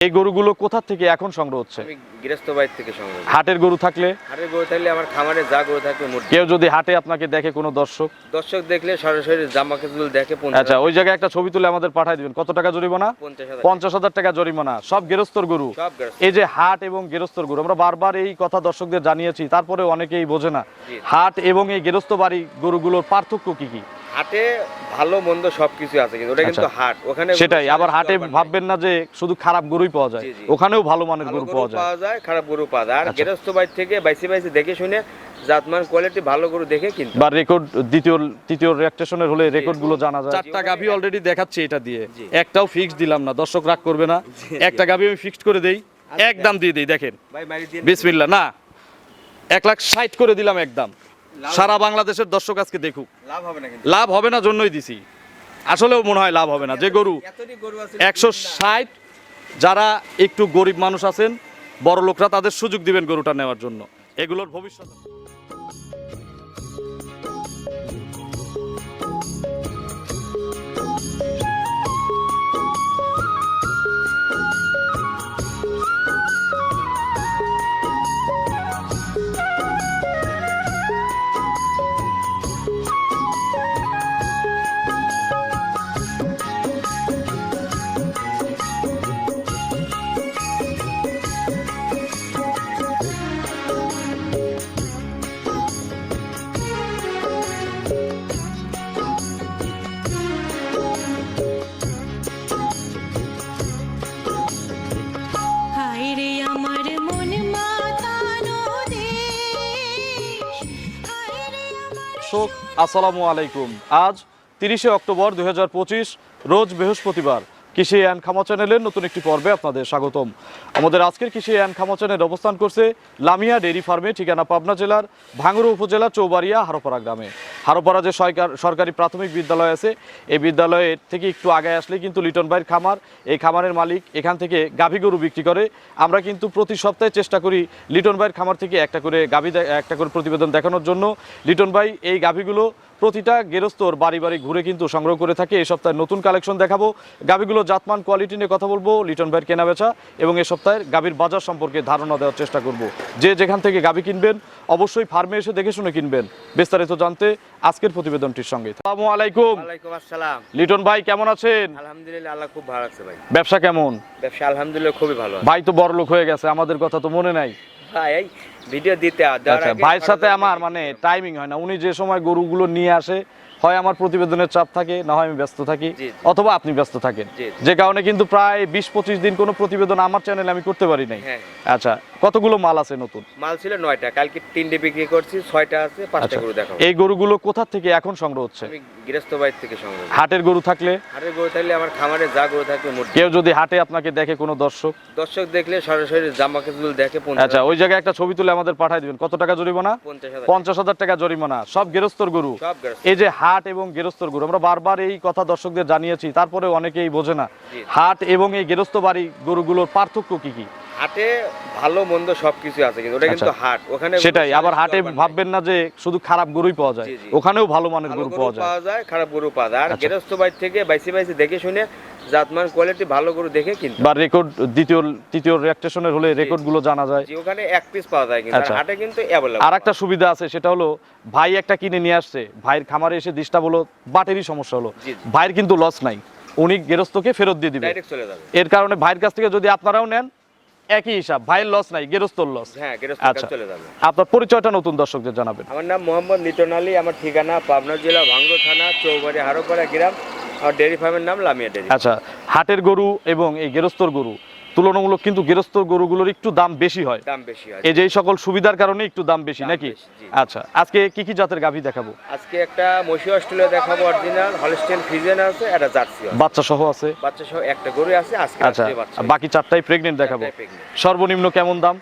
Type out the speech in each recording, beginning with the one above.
এই গরুগুলো কোথা থেকে এখন সংগ্রহ হচ্ছে? গৃহস্থ বাড়ির থেকে সংগ্রহ হাটের গরু থাকলে? হাটের গরু থাকলে আমার খামারে যা গরু থাকবে কেউ যদি হাটে আপনাকে দেখে কোনো দর্শক? দর্শক দেখলে সরাসরি জামা কাপড় দেখে আচ্ছা ওই জায়গায় একটা ছবি তুলে আমাদের পাঠাই দিবেন। কত টাকা জরিমানা? পঞ্চাশ হাজার। টাকা জরিমানা। সব গেরস্তর গরু? এই যে হাট এবং গেরস্তর গরু আমরা বারবার এই কথা দর্শকদের জানিয়েছি তারপরে অনেকেই বোঝে না। হাট এবং এই গেরস্ত বাড়ি গরুগুলোর পার্থক্য কি কি? হাটে ভালো মন্দ সবকিছু আছে কিন্তু ওটা কিন্তু আচ্ছা। হাট। ওখানে সেটাই আবার হাটে ভাববেন না যে শুধু খারাপ গরুই পাওয়া যায়। ওখানেও ভালো মানের গরু পাওয়া যায়। পাওয়া যায় খারাপ গরু পাওয়া যায়। আর আচ্ছা। গৃহস্থ বাড়ি থেকে বাইসে বাইসে দেখে শুনে জাতমান কোয়ালিটি ভালো গরু দেখে কিন্তু বা রেকর্ড দ্বিতীয় তৃতীয় রিঅ্যাকটেশনের হলে রেকর্ডগুলো জানা যায়। চারটা গাভি অলরেডি দেখাচ্ছি এটা দিয়ে। একটাও ফিক্স দিলাম না দর্শক রাগ করবে না। একটা গাভি আমি ফিক্সড করে দেই একদম দিয়ে দেই দেখেন। বিসমিল্লাহ না। এক লাখ ষাট করে দিলাম একদম সারা বাংলাদেশের দর্শক আজকে দেখুক। লাভ হবে না লাভ হবে না জন্যই দিছি। আসলেও মনে হয় লাভ হবে না। যে গরু গরু একশো ষাট যারা একটু গরিব মানুষ আছেন বড় লোকরা তাদের সুযোগ দিবেন গরুটা নেওয়ার জন্য। এগুলোর ভবিষ্যৎ আসসালামু আলাইকুম। আজ তিরিশে অক্টোবর দু হাজার পঁচিশ রোজ বৃহস্পতিবার। কৃষি অ্যান্ড খামা চ্যানেলের নতুন একটি পর্বে আপনাদের স্বাগতম। আমাদের আজকের কৃষি অ্যান্ড খামা চ্যানেল অবস্থান করছে লামিয়া ডেইরি ফার্মে, ঠিকানা পাবনা জেলার ভাঙ্গুরু উপজেলা, চৌবাড়িয়া, হারোপাড়া গ্রামে। হারোপাড়া যে সরকার- সরকারি প্রাথমিক বিদ্যালয় আছে, এই বিদ্যালয়ের থেকে একটু আগে আসলে কিন্তু লিটন ভাইয়ের খামার, এই খামারের মালিক এখান থেকে গাভী গরু বিক্রি করে। আমরা কিন্তু প্রতি সপ্তাহে চেষ্টা করি লিটন ভাইয়ের খামার থেকে একটা করে গাভী একটা করে প্রতিবেদন দেখানোর জন্য। লিটন ভাই, এই গাভীগুলো প্রতিটা গেরস্তর বাড়ি বাড়ি ঘুরে কিন্তু সংগ্রহ করে থাকে। এই সপ্তাহে নতুন কালেকশন দেখাবো। গাভীগুলো জাতমান কোয়ালিটি নিয়ে কথা বলব। লিটন ভাইয়ের কেনা বেচা এবং এই সপ্তাহের গাভীর বাজার সম্পর্কে ধারণা দেওয়ার চেষ্টা করব। যে যেখান থেকে গাভী কিনবেন অবশ্যই ফার্মে এসে দেখে শুনে কিনবেন। বিস্তারিত জানতে আজকের প্রতিবেদনটির সঙ্গে। আসসালামু আলাইকুম। ওয়ালাইকুম আসসালাম। লিটন ভাই কেমন আছেন? আলহামদুলিল্লাহ আল্লাহ খুব ভালো আছে ভাই। ব্যবসা কেমন? ব্যবসা আলহামদুলিল্লাহ খুবই ভালো ভাই তো বড় লোক হয়ে গেছে আমাদের কথা তো মনে নাই। ভাই ভিডিও দিতে আচ্ছা ভাইয়ের সাথে আমার মানে টাইমিং হয় না। উনি যে সময় গরুগুলো নিয়ে আসে হয় আমার প্রতিবেদনের চাপ থাকে না হয় আমি ব্যস্ত থাকি। অথবা আপনি ব্যস্ত থাকেন। যে কারণে কিন্তু প্রায় বিশ পঁচিশ দিন কোনো প্রতিবেদন আমার চ্যানেলে আমি করতে পারি নাই। হ্যাঁ। আচ্ছা কতগুলো মাল আছে নতুন? মাল ছিল নয়টা। কালকে তিনটে বিক্রি করছি ছয়টা আছে পাঁচটা আচ্ছা। গরু দেখাবো। এই গরুগুলো কোথা থেকে এখন সংগ্রহ হচ্ছে? আমি গৃহস্থ বাড়ির থেকে সংগ্রহ হাটের গরু থাকলে? হাটের গরু থাকলে আমার খামারে যা গরু থাকবে কেউ যদি হাটে আপনাকে দেখে কোনো দর্শক? দর্শক দেখলে সরাসরি জামা কাপড় দেখে আচ্ছা ওই জায়গায় একটা ছবি তুলে আমাদের পাঠাই দিবেন। কত টাকা জরিমানা? পঞ্চাশ হাজার। টাকা জরিমানা। সব গেরস্তর গরু? এই যে হাট এবং গেরস্তর গরু আমরা বারবার এই কথা দর্শকদের জানিয়েছি তারপরে অনেকেই বোঝে না। হাট এবং এই গেরস্ত বাড়ি গরুগুলোর পার্থক্য কি কি? হাটে ভালো মন্দ সবকিছু আছে কিন্তু ওটা কিন্তু আচ্ছা। হাট। ওখানে সেটাই। আবার হাটে ভাববেন না যে শুধু খারাপ গরুই পাওয়া যায়। ওখানেও ভালো মানের গরু পাওয়া যায়। পাওয়া যায় খারাপ গরু পাওয়া যায়। আর আচ্ছা। গৃহস্থ বাড়ি থেকে বাইসে বাইসে দেখে শুনে জাতমান কোয়ালিটি ভালো গরু দেখে কিন্তু বা রেকর্ড দ্বিতীয় তৃতীয় রিঅ্যাকটেশনের হলে রেকর্ডগুলো জানা যায়। ওখানে এক পিস পাওয়া যায় কিন্তু আচ্ছা। হাটে কিন্তু অ্যাভেলেবল আর একটা সুবিধা আছে সেটা হলো ভাই একটা কিনে নিয়ে আসছে ভাইয়ের খামারে এসে ডিস্টা হলো বাটেরই সমস্যা হলো। ভাইয়ের কিন্তু লস নাই। উনি গেরস্তকে ফেরত দিয়ে দিবে। এর কারণে ভাইয়ের কাছ থেকে যদি আপনারাও নেন একই হিসাব ভাইয়ের লস নাই গেরস্তর লস হ্যাঁ আচ্ছা। চলে যাবে। আপনার পরিচয়টা নতুন দর্শকদের জানাবেন। আমার নাম মোহাম্মদ নিতন আলী আমার ঠিকানা পাবনা জেলা ভাঙ্গ থানা চৌবাড়ি হারোপাড়া গ্রাম আর ডেয়ারি ফার্মের নাম লামিয়া ডেয়ারি আচ্ছা হাটের গরু এবং এই গেরস্তর গরু তুলনামূলক কিন্তু গেরস্তর গরুগুলোর একটু দাম বেশি হয়। দাম বেশি হয়। এই যে সকল সুবিধার কারণে একটু দাম বেশি নাকি? আচ্ছা আজকে কি কি জাতের গাভী দেখাবো? আজকে একটা মসি অস্ট্রেলিয়া দেখাবো অরিজিনাল হলস্টেন ফিজেন আছে একটা জার্সি বাচ্চা সহ আছে? বাচ্চা সহ একটা গরু আছে আজকে আচ্ছা বাকি চারটাই প্রেগনেন্ট দেখাবো। সর্বনিম্ন কেমন দাম?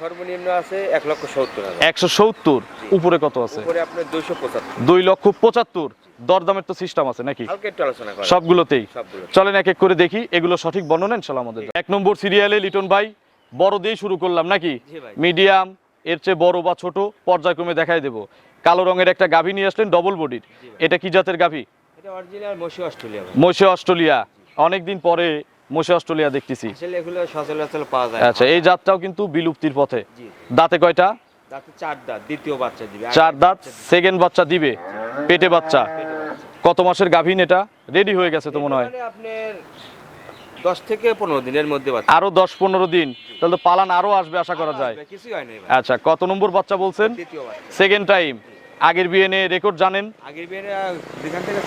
সর্বনিম্ন আছে এক লক্ষ সত্তর একশো সত্তর উপরে কত আছে? উপরে আপনার দুইশো পঁচাত্তর। দুই লক্ষ পঁচাত্তর। দরদামের তো সিস্টেম আছে নাকি? সবগুলোতেই। চলেন এক এক করে দেখি এগুলো সঠিক বর্ণনা ইনশাল্লাহ আমাদের এক নম্বর সিরিয়ালে লিটন ভাই বড় দিয়ে শুরু করলাম নাকি? মিডিয়াম এর চেয়ে বড় বা ছোট পর্যায়ক্রমে দেখাই দেবো। কালো রঙের একটা গাভী নিয়ে আসলেন ডবল বডির এটা কি জাতের গাভী? মসি অস্ট্রেলিয়া ভাই। মৈশে অস্ট্রেলিয়া। অনেকদিন পরে মোশে অস্ট্রেলিয়া দেখতেছি। আচ্ছা এই জাতটাও কিন্তু বিলুপ্তির পথে। দাঁতে কয়টা? চার দাঁত দ্বিতীয় বাচ্চা দিবে। চার দাঁত সেকেন্ড বাচ্চা দিবে। পেটে বাচ্চা। কত মাসের গাভীন এটা? রেডি হয়ে গেছে তো মনে হয়। আপনার দশ থেকে পনেরো দিনের মধ্যে আরও দশ পনেরো দিন। তাহলে তো পালান আরও আসবে আশা করা যায়। আসবে, কিছুই হয় না এবার। আচ্ছা কত নম্বর বাচ্চা বলছেন? সেকেন্ড টাইম আগের বিয়ে নিয়ে রেকর্ড জানেন? আগের বিয়ে যেখান থেকে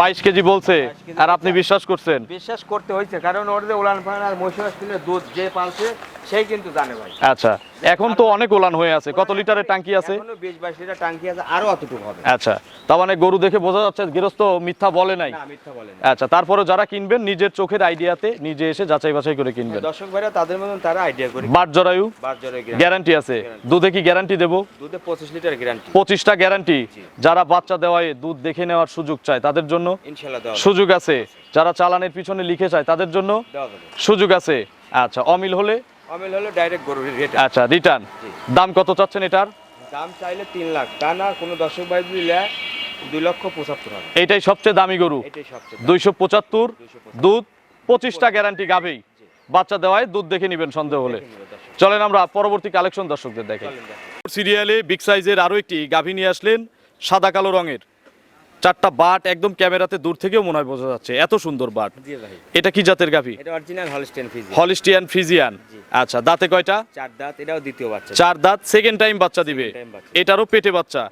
বাইশ কেজি বলছে। আর আপনি বিশ্বাস করছেন? বিশ্বাস করতে হয়েছে কারণ ওর যে উলান ফান আর মহিষা দুধ যে পালছে সেই কিন্তু জানে ভাই। আচ্ছা এখন তো অনেক ওলান হয়ে আছে। কত লিটারের টাঙ্কি আছে? এখনও বিশ বাইশ লিটার টাঙ্কি আছে আরও অতটুকু হবে। আচ্ছা তার মানে গরু দেখে বোঝা যাচ্ছে গৃহস্থ মিথ্যা বলে নাই। না মিথ্যা বলেন আচ্ছা তারপরে যারা কিনবেন নিজের চোখের আইডিয়াতে নিজে এসে যাচাই বাছাই করে কিনবেন। দর্শক ভাইরা তাদের মতন তারা আইডিয়া করে বাট জরায়ু বার জ্বরে গ্যারান্টি আছে। দুধে কি গ্যারান্টি দেবো? দুধে পঁচিশ লিটার গ্যারান্টি পঁচিশটা গ্যারান্টি যারা বাচ্চা দেওয়ায় দুধ দেখে নেওয়ার সুযোগ চায় তাদের জন্য ইনশাল্লাহ দেওয়া সুযোগ আছে। যারা চালানের পিছনে লিখে চায় তাদের জন্য সুযোগ আছে। আচ্ছা অমিল হলে অমিল হলো ডাইরেক্ট গরুর রেট আচ্ছা রিটার্ন দাম কত চাচ্ছেন এটার? দাম চাইলে তিন লাখ। তা না কোনো দর্শক ভাই নেয় দুই লক্ষ পঁচাত্তর হবে এইটাই সবচেয়ে দামি গরু। এটাই সবচেয়ে দুইশো পঁচাত্তর 275 দুধ পঁচিশটা গ্যারান্টি গাবেই বাচ্চা দেওয়ায় দুধ দেখে নেবেন সন্দেহ হলে। চলেন আমরা পরবর্তী কালেকশন দর্শকদের দেখে সিরিয়ালে বিগ সাইজের আরও একটি গাভী নিয়ে আসলেন সাদা কালো রঙের। চারটা বাট একদম ক্যামেরাতে দূর থেকেও মনে হয় বোঝা যাচ্ছে। এত সুন্দর বাট। এটা কি জাতের গাভী? এটা অরিজিনাল হলিস্টিয়ান ফ্রিজিয়ান জি। আচ্ছা দাঁতে কয়টা? চার দাঁত এটাও দ্বিতীয় বাচ্চা। চার দাঁত সেকেন্ড টাইম বাচ্চা দিবে। এটারও পেটে বাচ্চা।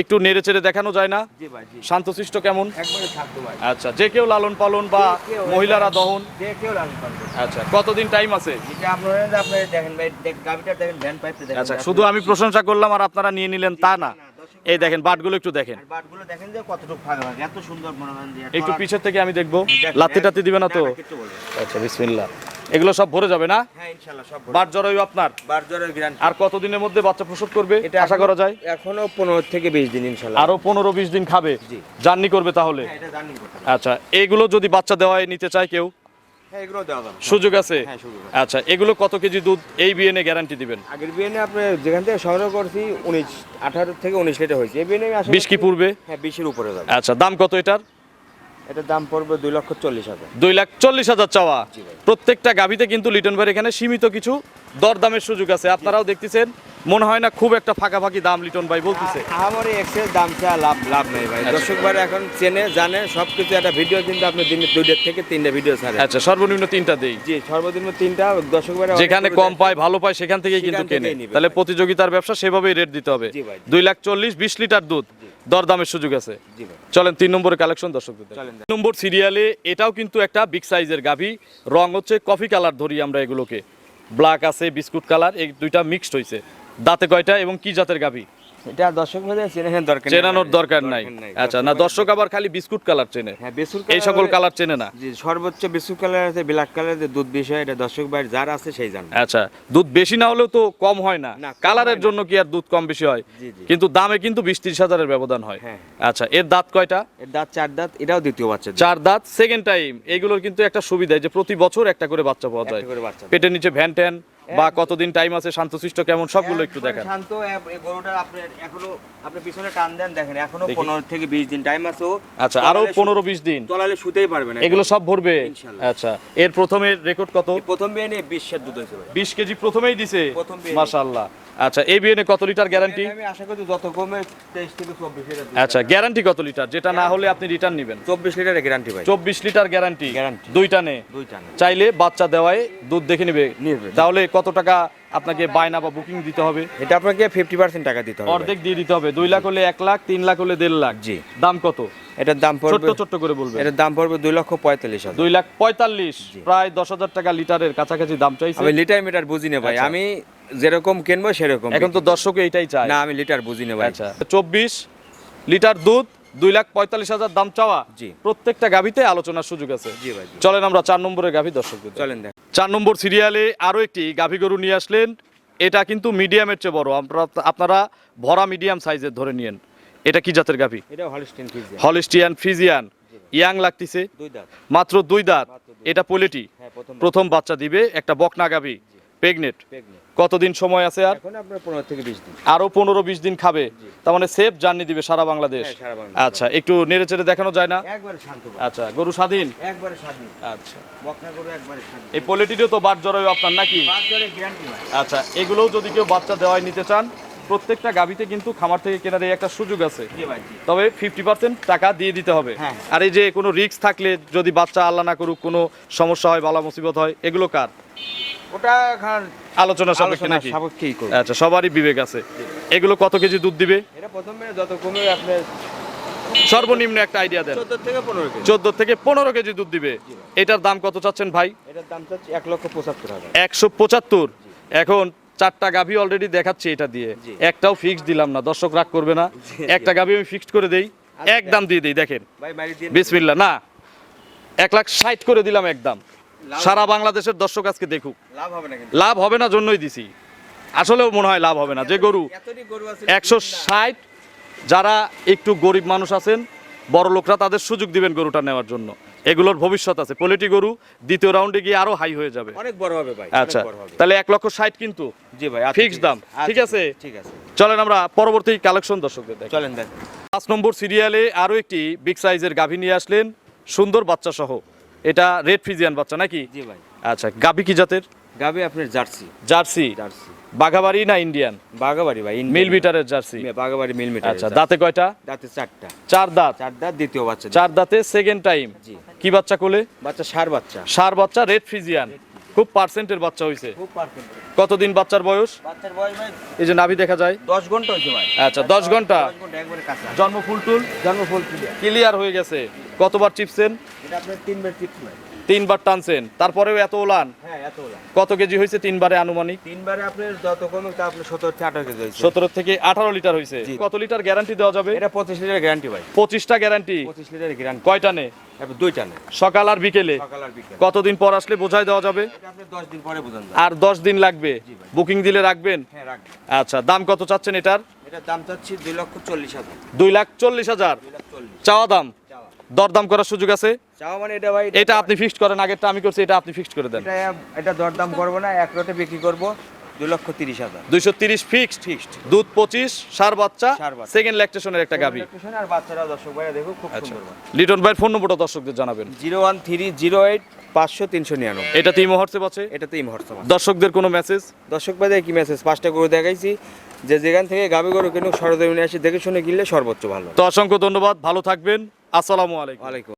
একটু নেড়ে চেড়ে দেখানো যায় না? শান্তশিষ্ট কেমন? আচ্ছা যে কেউ লালন পালন বা মহিলারা দহন। আচ্ছা কতদিন টাইম আছে? আচ্ছা শুধু আমি প্রশংসা করলাম আর আপনারা নিয়ে নিলেন তা না। এই দেখেন বাটগুলো একটু দেখেন। বাটগুলো দেখেন যে কতটুকু ফাঁকা এত সুন্দর একটু পিছের থেকে আমি দেখব। লাত্তি টাত্তি দিবে না তো। আচ্ছা বিসমিল্লাহ। এগুলো সব ভরে যাবে না? হ্যাঁ ইনশাআল্লাহ সব বাট জরায়ু আপনার? আর কতদিনের মধ্যে বাচ্চা প্রসব করবে এটা আশা করা যায়? এখনও পনেরো থেকে বিশ দিন ইনশাল্লাহ আরও পনেরো বিশ দিন খাবে। জার্নি করবে তাহলে? হ্যাঁ এটা জার্নি করতে আচ্ছা এগুলো যদি বাচ্চা দেওয়ায় নিতে চায় কেউ? সুযোগ আছে? হ্যাঁ সুযোগ আছে। আচ্ছা এগুলো কত কেজি দুধ এই বিএনএ গ্যারান্টি দিবেন? আগের বিয়ে আপনি যেখান থেকে সংগ্রহ করছি উনিশ আঠারো থেকে উনিশ লিটার হয়েছে। এই আসলে বিশ কি পূর্বে? হ্যাঁ বিশের উপরে যাবে। আচ্ছা দাম কত এটার? এটার দাম পড়বে দুই লক্ষ চল্লিশ হাজার। দুই লাখ চল্লিশ হাজার চাওয়া। প্রত্যেকটা গাভিতে কিন্তু লিটন ভাইয়ের এখানে সীমিত কিছু দরদামের সুযোগ আছে। আপনারাও দেখতেছেন মনে হয় না খুব একটা ফাঁকাফাঁকি দাম লিটন ভাই বলতেছে। আমার এক্সেল দাম লাভ লাভ নেই ভাই। আচ্ছা। দর্শক ভাই এখন চেনে জানে সব কিছু একটা ভিডিও কিন্তু আপনি দিনে দুইটা থেকে তিনটা ভিডিও ছাড়ে আচ্ছা সর্বনিম্ন তিনটা দেই। জি সর্বনিম্ন তিনটা দর্শক ভাই যেখানে কম পায় ভালো পায় সেখান থেকেই কিন্তু কেনে। তাহলে প্রতিযোগিতার ব্যবসা সেভাবেই রেট দিতে হবে। দুই লাখ চল্লিশ বিশ লিটার দুধ। দরদামের সুযোগ আছে। চলেন তিন নম্বরের কালেকশন দর্শকদের তিন নম্বর সিরিয়ালে এটাও কিন্তু একটা বিগ সাইজের গাভী। রং হচ্ছে কফি কালার ধরি আমরা এগুলোকে। ব্ল্যাক আছে বিস্কুট কালার এই দুইটা মিক্সড হয়েছে দাঁতে কয়টা এবং কি জাতের গাভী? এটা দর্শক চেনানোর দরকার চেনানোর দরকার নাই। আচ্ছা না দর্শক আবার খালি বিস্কুট কালার চেনে। হ্যাঁ এই সকল কালার চেনে না। জি সর্বোচ্চ বিস্কুট কালার আছে ব্ল্যাক কালার যে দুধ বিষয় এটা দর্শক ভাই যার আছে সেই জানে। আচ্ছা দুধ বেশি না হলেও তো কম হয় না। কালারের জন্য কি আর দুধ কম বেশি হয়। কিন্তু দামে কিন্তু বিশ ত্রিশ হাজারের ব্যবধান হয়। হ্যাঁ। আচ্ছা এর দাঁত কয়টা? এর দাঁত চার দাঁত এটাও দ্বিতীয় বাচ্চা চার দাঁত সেকেন্ড টাইম এগুলোর কিন্তু একটা সুবিধা যে প্রতি বছর একটা করে বাচ্চা পাওয়া যায়। পেটের নিচে ভ্যান ট্যান বা কতদিন টাইম আছে শান্তশিষ্ট কেমন সবগুলো একটু দেখেন। শান্ত গরুটা আপনি এখনও আপনি পিছনে টান দেন দেখেন এখনও দেখি। পনেরো থেকে বিশ দিন টাইম আছে আচ্ছা আরও তলালে শু- পনেরো বিশ দিন। তলালে শুতেই পারবে না এগুলো সব ভরবে? আচ্ছা এর প্রথমে রেকর্ড কত? প্রথম বিয়ে নিয়ে বিশ সের দুধ হয়েছে ভাই। বিশ কেজি প্রথমেই দিছে। মাশাল্লাহ আচ্ছা এই বিয়ে কত লিটার গ্যারান্টি আমি আশা করি যত কমে তেইশ থেকে চব্বিশ লিটার আচ্ছা গ্যারান্টি কত লিটার? যেটা না হলে আপনি রিটার্ন নেবেন। চব্বিশ লিটারের গ্যারান্টি ভাই। চব্বিশ লিটার গ্যারান্টি। দুইটা নে। দুইটা না। চাইলে বাচ্চা দেওয়ায় দুধ দেখে নেবে। তাহলে কত টাকা আপনাকে বায়না বা বুকিং দিতে হবে? এটা আপনাকে ফিফটি পার্সেন্ট টাকা দিতে হবে অর্ধেক দিয়ে দিতে হবে। দুই লাখ হলে এক লাখ তিন লাখ হলে দেড় লাখ। জি। দাম কত? এটার দাম পড়বে ছোট্ট করে বলবেন। এটার দাম পড়বে দুই লক্ষ পঁয়তাল্লিশ হাজার। দুই লাখ পঁয়তাল্লিশ প্রায় দশ হাজার টাকা লিটারের কাছাকাছি দাম চাইছে। আমি লিটার মিটার বুঝি না ভাই। আচ্ছা। আমি যেরকম কিনবো সেরকম এখন তো দর্শক এইটাই চায়। না আমি লিটার বুঝি না ভাই। আচ্ছা চব্বিশ লিটার দুধ দুই লাখ পঁয়তাল্লিশ হাজার দাম চাওয়া। জি। প্রত্যেকটা গাভিতে আলোচনার সুযোগ আছে। জি ভাই চলেন আমরা চার নম্বরের গাভি দর্শক চলেন দেখ। চার নম্বর সিরিয়ালে আরও একটি গাভী গরু নিয়ে আসলেন। এটা কিন্তু মিডিয়ামের চেয়ে বড়। আমরা- আপনারা ভরা মিডিয়াম সাইজের ধরে নিয়েন। এটা কি জাতের গাভী? এটা Holstein Friesian Holstein Friesian young লাগতেছে। দুই দাঁত। মাত্র দুই দাঁত। এটা পোলেটি। হ্যাঁ প্রথম প্রথম বাচ্চা দিবে একটা বকনা গাভী। প্রেগনেট কতদিন সময় আছে আর? আরও পনেরো বিশ দিন খাবে? তার মানে সেফ জার্নি দিবে সারা বাংলাদেশ? হ্যাঁ, সারা বাংলাদেশ। আচ্ছা একটু নেড়ে চেড়ে দেখানো যায় না। আচ্ছা গরু স্বাধীন? আচ্ছা। এই পোলিটিরও তো বাট জরায়ু আপনার নাকি? হয়। আচ্ছা এগুলোও যদি কেউ বাচ্চা দেওয়ায় নিতে চান প্রত্যেকটা গাবিতে কিন্তু খামার থেকে কেনার একটা সুযোগ আছে। তবে ফিফটি পার্সেন্ট টাকা দিয়ে দিতে হবে। হ্যাঁ। আর এই যে কোনো রিস্ক থাকলে যদি বাচ্চা আল্লাহ না করুক কোনো সমস্যা হয় বালা মুসিবত হয় এগুলো কার? ওটা এখন আলোচনা সাপেক্ষে নাকি? সাপেক্ষেই করব। আচ্ছা সবারই বিবেক আছে। এগুলো কত কেজি দুধ দিবে? এটা প্রথমে যত কমে আপনার সর্বনিম্ন একটা আইডিয়া দেন। চোদ্দ থেকে পনেরো কেজি। দুধ দিবে। এটার দাম কত চাচ্ছেন ভাই? এটার দাম চাচ্ছি এক লক্ষ পঁচাত্তর একশো পঁচাত্তর। এখন চারটা গাভি অলরেডি দেখাচ্ছি এটা দিয়ে। একটাও ফিক্স দিলাম না দর্শক রাগ করবে না। একটা গাভি আমি ফিক্সড করে দেই। আচ্ছা। একদম দিয়ে দিই দেখেন। বিসমিল্লা না। এক লাখ ষাট করে দিলাম একদম সারা বাংলাদেশের দর্শক আজকে দেখুক। লাভ হবে না লাভ হবে না জন্যই দিছি। আসলেও মনে হয় লাভ হবে না। যে গরু একশো ষাট যারা একটু গরিব মানুষ আছেন বড় লোকরা তাদের সুযোগ দিবেন গরুটা নেওয়ার জন্য। এগুলোর ভবিষ্যৎ আছে। পোলিটি গরু দ্বিতীয় রাউন্ডে গিয়ে আরও হাই হয়ে যাবে। অনেক বড় হবে ভাই আচ্ছা তাহলে এক লক্ষ ষাট কিন্তু জি ভাই আচ্ছা, ঠিক দাম, আচ্ছা, ঠিক আছে? ঠিক আছে। চলেন আমরা পরবর্তী কালেকশন দর্শকদের দেখ চলেন দেখ পাঁচ নম্বর সিরিয়ালে আরও একটি বিগ সাইজের গাভী নিয়ে আসলেন সুন্দর বাচ্চা সহ। এটা রেড ফ্রিজিয়ান বাচ্চা নাকি? জি ভাই। আচ্ছা গাবি কি জাতের? গাবি আপনার জার্সি। জার্সি? জার্সি। বাঘাবাড়ি না ইন্ডিয়ান? বাঘাবাড়ি ভাই মিল মিটারের জার্সি। বাগাবাড়ি মিল মিটার আচ্ছা দাঁতে কয়টা? দাঁতে চারটা। চার দাঁত। চার দাঁত দ্বিতীয় বাচ্চা। চার দাঁতে সেকেন্ড টাইম জি। কি বাচ্চা কোলে? বাচ্চা সার বাচ্চা। সার বাচ্চা রেড ফ্রিজিয়ান খুব পার্সেন্টের বাচ্চা হইছে। খুব পারফেক্ট কতদিন বাচ্চার বয়স? বাচ্চার বয়স ভাই এই যে নাভি দেখা যায়। দশ ঘণ্টা হয়েছে ভাই। আচ্ছা দশ ঘণ্টা? দশ ঘণ্টা একবারে কাঁচা। জন্ম ফুল টুল? জন্ম ফুল ক্লিয়ার হয়ে গেছে। কতবার চিপসেন? এটা আপনার তিনবার চিপস ভাই। তিনবার টানছেন। তারপরেও এত ওলান? হ্যাঁ এত ওলা কত কেজি হয়েছে তিনবারে আনুমানিক? তিনবারে আপনার যত কমে সত্তর থেকে আঠারো কেজি হয়েছে। সতেরো থেকে আঠারো লিটার হয়েছে। কত লিটার গ্যারান্টি দেওয়া যাবে? এটা পঁচিশ লিটার গ্যারান্টি ভাই। পঁচিশটা গ্যারান্টি পঁচিশ লিটার গ্যারান্টি কয়টা নে? সকাল আর বিকেলে। কতদিন পর আসলে বোঝাই দেওয়া যাবে? আর দশ দিন লাগবে? বুকিং দিলে রাখবেন? হ্যাঁ আচ্ছা দাম কত চাচ্ছেন এটার? দাম চাচ্ছি দুই লক্ষ চল্লিশ হাজার। দুই লাখ চল্লিশ হাজার। চাওয়া দাম? দরদাম করার সুযোগ আছে। মানে এটা ভাই এটা আপনি ফিক্সড করেন আগেরটা আমি করছি এটা আপনি ফিক্সড করে দেন। এটা দরদাম করব না এক রোটে বিক্রি করব দুই লক্ষ তিরিশ হাজার। দুইশো তিরিশ ফিক্সড ফিক্সড দুধ পঁচিশ সার বাচ্চা ষাঁড় বাচ্চা। সেকেন্ড ল্যাকটেশনের একটা গাভি। আর বাচ্চারা দর্শক ভাইয়া দেখো খুব আচ্ছা। সুন্দর লিটন ভাইয়ের ফোন নম্বরটা দর্শকদের জানাবেন। Zero one three zero eight পাঁচশো তিনশো নিরানব্বই। এটাতে ইমো হোয়াটসঅ্যাপ আছে? এটাতে এই মুহূর্তে দর্শকদের কোনো মেসেজ দর্শক ভাইদের কি মেসেজ পাঁচটা গরু দেখাইছি। যে যেখান থেকে গাবি গরু কিনুক সরজমিনে আসি দেখে শুনে কিনলে সর্বোচ্চ ভালো। তো অসংখ্য ধন্যবাদ ভালো থাকবেন। আসসালামু আলাইকুম। ওয়ালাইকুম